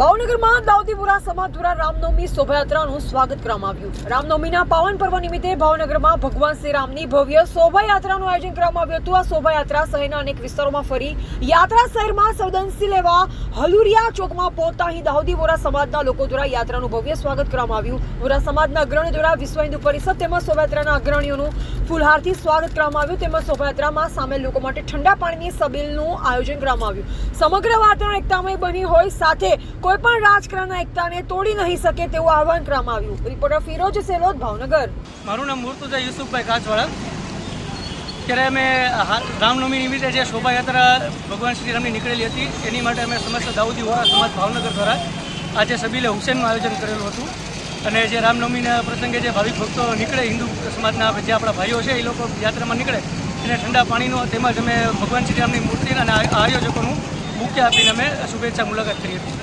ભાવનગરમાં દાઉદીપુરા સમાધુરા રામનવમી શોભાયાત્રાનું સ્વાગત કરવામાં આવ્યું. રામનવમીના પાવન પર્વ નિમિત્તે ભાવનગરમાં ભગવાન શ્રી રામની ભવ્ય શોભાયાત્રાનું આયોજન કરવામાં આવ્યું હતું. આ શોભાયાત્રા શહેરના અનેક વિસ્તારોમાં ફરી યાત્રા શહેરમાં સંવેદનશીલ એવા હલુરિયા ચોકમાં પહોંચતા અહીં વોરા સમાજના લોકો દ્વારા યાત્રાનું ભવ્ય સ્વાગત કરવામાં આવ્યું. વોરા સમાજના અગ્રણીઓ દ્વારા વિશ્વ હિન્દુ પરિષદ તેમજ શોભાયાત્રાના અગ્રણીઓનું ફૂલહારથી સ્વાગત કરવામાં આવ્યું. તેમજ શોભાયાત્રામાં સામેલ લોકો માટે ઠંડા પાણીની સબીલનું આયોજન કરવામાં આવ્યું. સમગ્ર વાતાવરણ એકતામય બની હોય સાથે કોઈ પણ રાજકારણના એકતાને તોડી નહીં શકે તેવું આહવાન કરવામાં આવ્યું. રિપોર્ટર ફિરોજ સેલોદ, ભાવનગર. મારું નામ મુર્તુજા યુસુફભાઈ કાચવાળા ત્યારે અમે રામનવમી નિમિત્તે જે શોભાયાત્રા ભગવાન શ્રી રામની નીકળેલી હતી, એની માટે અમે સમસ્ત દાઉદી વોરા સમાજ ભાવનગર દ્વારા આજે સબીલે હુસેનનું આયોજન કરેલું હતું. અને જે રામનવમીના પ્રસંગે જે ભાવિક ભક્તો નીકળે, હિન્દુ સમાજના જે આપણા ભાઈઓ છે, એ લોકો યાત્રામાં નીકળે, એને ઠંડા પાણીનો તેમજ અમે ભગવાન શ્રી રામની મૂર્તિ અને આયોજકોનું મુખ્ય આપીને અમે શુભેચ્છા મુલાકાત કરી હતી.